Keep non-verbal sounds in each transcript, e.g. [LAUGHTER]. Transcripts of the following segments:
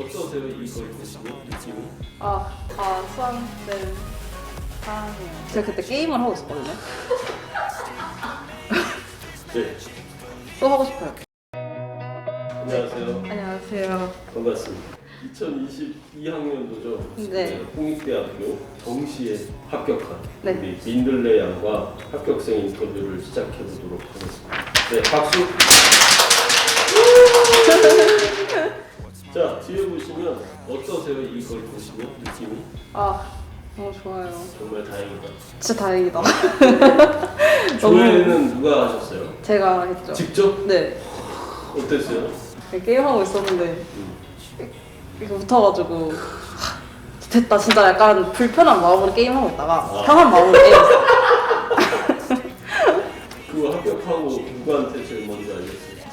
어떠세요 이거 입으시면 느낌이? 아, 아, 수학생 사랑해요. 제가 그때 게임을 하고 있었거든요. [LAUGHS] 네. 또 하고 싶어요. 안녕하세요. 안녕하세요. 반갑습니다. 2022학년도죠. 네. 홍익대학교 정시에 합격한 네. 우리 민들레 양과 합격생 인터뷰를 시작해 보도록 하겠습니다. 네, 박수. [LAUGHS] 자, 뒤에 보시면 어떠세요? 이거 보시면 느낌이 아, 너무 좋아요. 정말 다행이다. 진짜 다행이다. [LAUGHS] 조회는 누가 하셨어요? 제가 했죠. 직접? 네. 어땠어요? 게임 하고 있었는데 이거 붙어가지고 하, 됐다 진짜 약간 불편한 마음으로 게임 하고 있다가 아. 편한 마음으로 게임 했어요.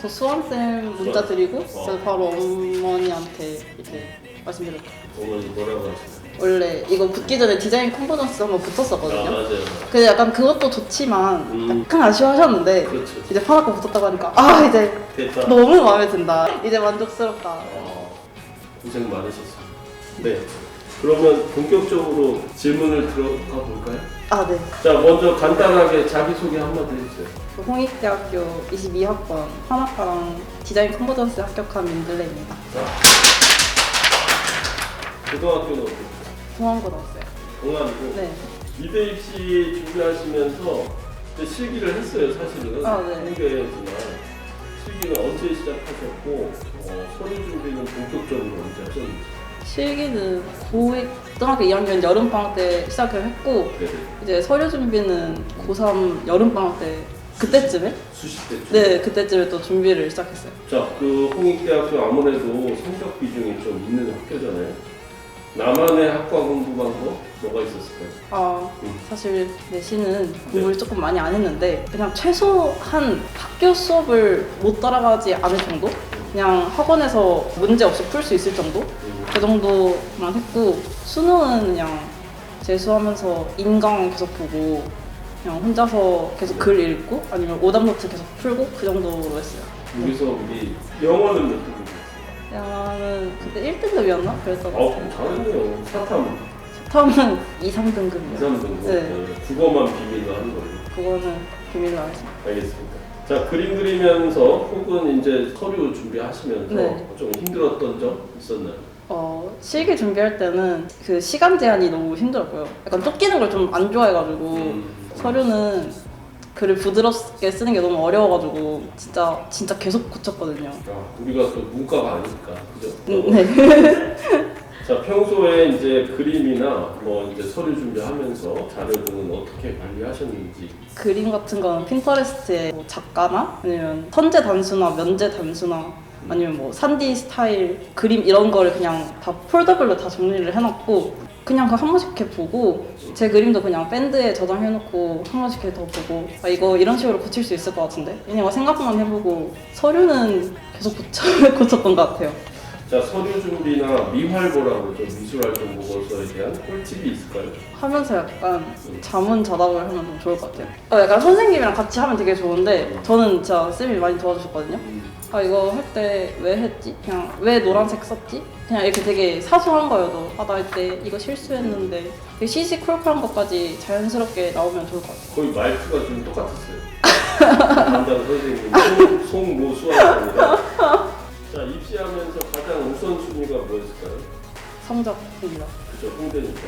저 수험쌤 문자 드리고 어. 저 바로 어머니한테 이렇게 말씀드렸죠. 어머니 뭐라고 하셨어요? 원래 이거 붙기 전에 디자인 컨버전스 한번 아 붙었었거든요. 맞아요. 근데 약간 그것도 좋지만 음. 약간 아쉬워하셨는데 그렇죠. 이제 파나코 붙었다고 하니까 아 이제 됐다. 너무 마음에 든다. 이제 만족스럽다. 아, 고생 많으셨어요. 네. 그러면 본격적으로 질문을 들어가 볼까요? 아 네. 자, 먼저 간단하게 자기소개 한마디 해주세요. 저 홍익대학교 22학번 한학과랑 디자인 컨버전스 합격한 민들레입니다. 자, 고등학교는 어떻게? 동안고 나왔어요. 동안이고 네. 미대 입시 준비하시면서 이제 실기를 했어요, 사실은. 아, 네. 후배지만 실기는 언제 시작하셨고 어, 서류 준비는 본격적으로 언제 하셨는지. 실기는 고1 고등학교 2학년 여름방학 때 시작을 했고 네, 네. 이제 서류 준비는 고3 여름방학 때 그때쯤에? 수시 때쯤. 네 그때쯤에 또 준비를 시작했어요. 자, 그 홍익대학교 아무래도 성적 비중이 좀 있는 학교잖아요. 나만의 학과 궁금한 거 뭐가 있었을까요? 아 음. 사실 내신은 공부를 조금 많이 안 했는데 그냥 최소한 학교 수업을 못 따라가지 않을 정도? 그냥 학원에서 문제 없이 풀 수 있을 정도? 음, 그 정도만 했고 수능은 그냥 재수하면서 인강 계속 보고 그냥 혼자서 계속 글 읽고 아니면 오답 노트 계속 풀고 그 정도로 했어요. 여기서 우리 영어는 몇 등급이었어요? 영어는 그때 1등급이었나? 그랬던 것 어, 같아요. 잘했네요. 사탐 처음은 2, 2, 3등급이요. 3등급. 네. 네. 국어만 비밀로 하는 걸로. 그거는 비밀로 하겠습니다. 알겠습니다. 자, 그림 그리면서 혹은 이제 서류 준비하시면서 네. 좀 힘들었던 점 있었나요? 어, 실기 준비할 때는 그 시간 제한이 너무 힘들었고요. 약간 쫓기는 걸 좀 안 좋아해가지고 음. 서류는 글을 부드럽게 쓰는 게 너무 어려워가지고 진짜 진짜 계속 고쳤거든요. 아, 우리가 또 문과가 아니니까, 그죠? 음, 네. [LAUGHS] 자 평소에 이제 그림이나 뭐 이제 서류 준비하면서 자료들은 어떻게 관리하셨는지 그림 같은 거는 핀터레스트에 뭐 작가나 아니면 선제 단수나 면제 단수나 아니면 뭐 산디 스타일 그림 이런 거를 그냥 다 폴더별로 다 정리를 해놨고 그냥 그 한 번씩 이렇게 보고 제 그림도 그냥 밴드에 저장해놓고 한 번씩 이렇게 더 보고 아 이거 이런 식으로 고칠 수 있을 것 같은데 그냥 생각만 해보고 서류는 계속 고쳐, [LAUGHS] 고쳤던 것 같아요. 자 서류 준비나 미활보라고 좀 미술활동 보고서에 대한 꿀팁이 있을까요? 하면서 약간 자문 자답을 하면 좀 좋을 것 같아요. 어, 약간 선생님이랑 같이 하면 되게 좋은데 저는 진짜 쌤이 많이 도와주셨거든요. 아 이거 할 때 왜 했지? 그냥 왜 노란색 썼지? 그냥 이렇게 되게 사소한 거여도 아나 이때 이거 실수했는데 되게 시시콜콜한 것까지 자연스럽게 나오면 좋을 것 같아요. 거의 말투가 좀 똑같았어요. 담당 선생님 송모 수학입니다. 자 입시하면서 가장 우선순위가 뭐였을까요? 성적입니다. 그죠 홍대니까.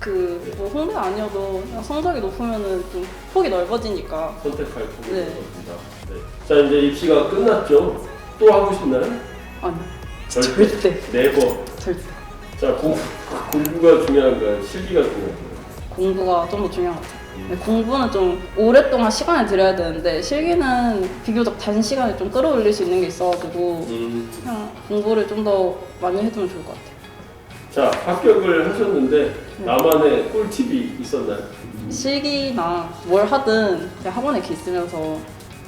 그 뭐 홍대 아니어도 그냥 성적이 높으면은 좀 폭이 넓어지니까 선택할 폭이 네. 넓습니다. 네. 자 이제 입시가 끝났죠. 또 하고 싶나요? 아니 절대. 절대 네버. 절대 자 공, 공부가 중요한가요? 실기가 중요한가요? 공부가 좀 더 중요한 것 같아요. 네, 공부는 좀 오랫동안 시간을 들여야 되는데 실기는 비교적 단시간에 좀 끌어올릴 수 있는 게 있어가지고 음. 그냥 공부를 좀 더 많이 해두면 좋을 것 같아요. 자 합격을 하셨는데 네. 나만의 꿀팁이 있었나요? 실기나 뭘 하든 그냥 학원에 이렇게 있으면서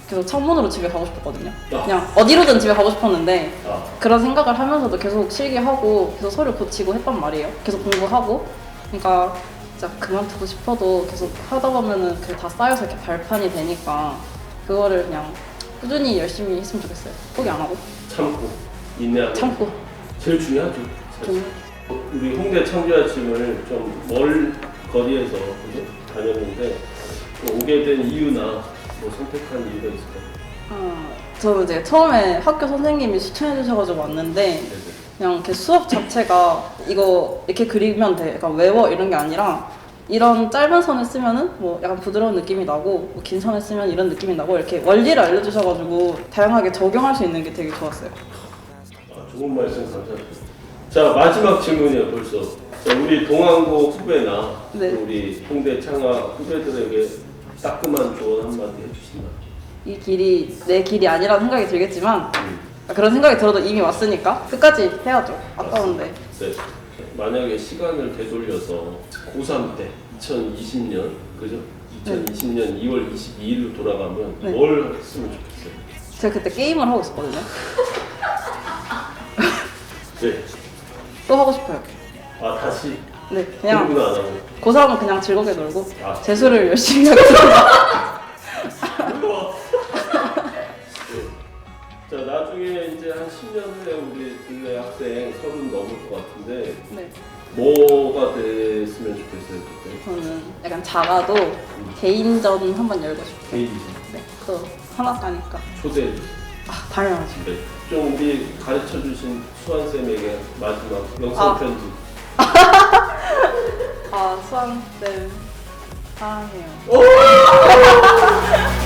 계속 창문으로 집에 가고 싶었거든요. 아. 그냥 어디로든 집에 가고 싶었는데 아, 그런 생각을 하면서도 계속 실기하고 계속 서류 고치고 했단 말이에요. 계속 공부하고. 그러니까 진짜 그만두고 싶어도 계속 하다 보면은 그게 다 쌓여서 이렇게 발판이 되니까 그거를 그냥 꾸준히 열심히 했으면 좋겠어요. 포기 안 하고 참고 인내하고 참고 제일 중요하죠. 사실. 좀 우리 홍대 창조아침을 좀 멀 거리에서 그죠? 다녔는데 또 오게 된 이유나 뭐 선택한 이유가 있을까요? 아, 저는 이제 처음에 학교 선생님이 추천해 주셔가지고 왔는데. 그냥 이렇게 수업 자체가 이거 이렇게 그리면 돼. 약간 외워 이런 게 아니라 이런 짧은 선을 쓰면은 뭐 약간 부드러운 느낌이 나고 뭐긴 선을 쓰면 이런 느낌이 나고 이렇게 원리를 알려주셔가지고 다양하게 적용할 수 있는 게 되게 좋았어요. 아, 좋은 말씀 감사합니다. 자 마지막 질문이에요 벌써. 자, 우리 동안고 후배나 네. 또 우리 홍대 창아 후배들에게 따끔한 조언 한마디 해주신다. 이 길이 내 길이 아니라는 생각이 들겠지만 음. 그런 생각이 들어도 이미 왔으니까 끝까지 해야죠. 아까운데. 네. 만약에 시간을 되돌려서 고3 때 2020년 그죠? 2020년 2월 22일로 돌아가면 네. 뭘 했으면 좋겠어요? 제가 그때 게임을 하고 있었거든요. 네. 또 하고 싶어요. 아 다시 네, 그냥 공부는 안 하고. 고3은 그냥 즐겁게 놀고 아. 재수를 열심히 하겠습니다. 자 나중에 이제 한 10년 후에 우리 둘레 학생 서른 넘을 것 같은데 네, 뭐가 됐으면 좋겠어요 그때 저는 약간 작아도 개인전 한번 열고 싶어요. 개인 네, 또 하나가니까. 초대해 주세요. 아, 당연하죠. 네. 좀 우리 가르쳐 주신 수환 쌤에게 마지막 영상 아. 편지. [LAUGHS] 아, 수환 쌤 사랑해요. 오! [LAUGHS]